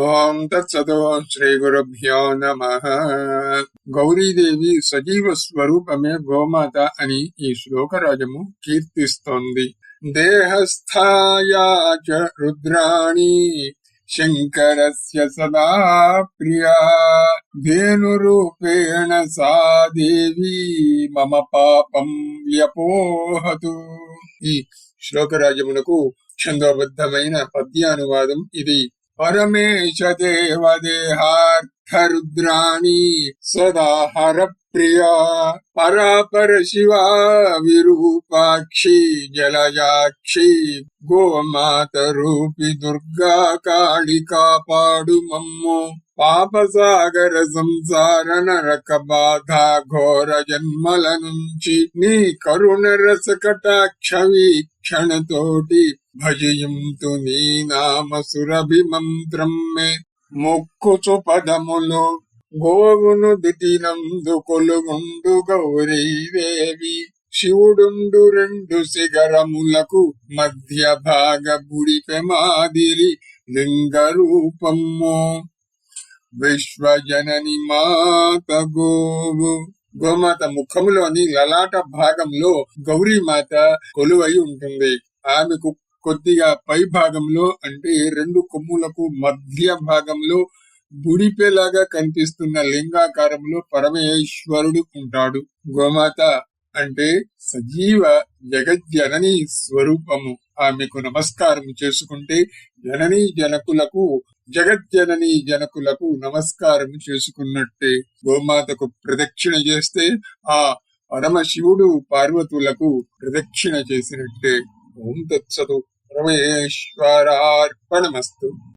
ఓం తత్సతో శ్రీ గురుభ్యో నమ గౌరీదేవి సజీవ స్వరూపమే గోమాత అని ఈ శ్లోకరాజము కీర్తిస్తోంది। దేహస్థాయా చ రుద్రాణి శంకరస్య సదా ప్రియా। ధేనురూపేణ సా దేవి మమ పాపం వ్యపోహతు। ఈ శ్లోకరాజమునకు ఛందోబద్ధమైన పద్యానువాదం ఇది। పరమేశ దేవదేహార్థరుద్రాణి సదా హర ప్రియా పరాపర శివా విరూపాక్షి జలజాక్షి గోమాత రూపి దుర్గా కాళి కాపాడు మమ్ము పాపసాగర సంసార నరక బాధ ఘోర జన్మల నుంచి నీ కరుణ రస కటాక్ష వీక్షణతోటి భజయంతు నీ నామ సురభి మంత్రం మే మొక్కుచు పదములు. గోవును దిటినందు కొలుగుండు గౌరీదేవి శివుడుండు రెండు శిఖరములకు మధ్య భాగ గుడిపె మాదిరి లింగ రూపము విశ్వజనని మాత గోవు. గోమాత ముఖములోని లలాట భాగంలో గౌరీమాత కొలువై ఉంటుంది. ఆమెకు కొద్దిగా పై భాగంలో అంటే రెండు కొమ్ములకు మధ్య భాగంలో బుడిపేలాగా కనిపిస్తున్న లింగాకారంలో పరమేశ్వరుడు ఉంటాడు. గోమాత అంటే సజీవ జగజ్జనని స్వరూపము. ఆమెకు నమస్కారం చేసుకుంటే జననీ జనకులకు జగజ్జనని జనకులకు నమస్కారం చేసుకున్నట్టే. గోమాతకు ప్రదక్షిణ చేస్తే ఆ పరమశివుడు పార్వతులకు ప్రదక్షిణ చేసినట్టే. ఓం తత్సతు. రమేశ్వరార్పణమస్తు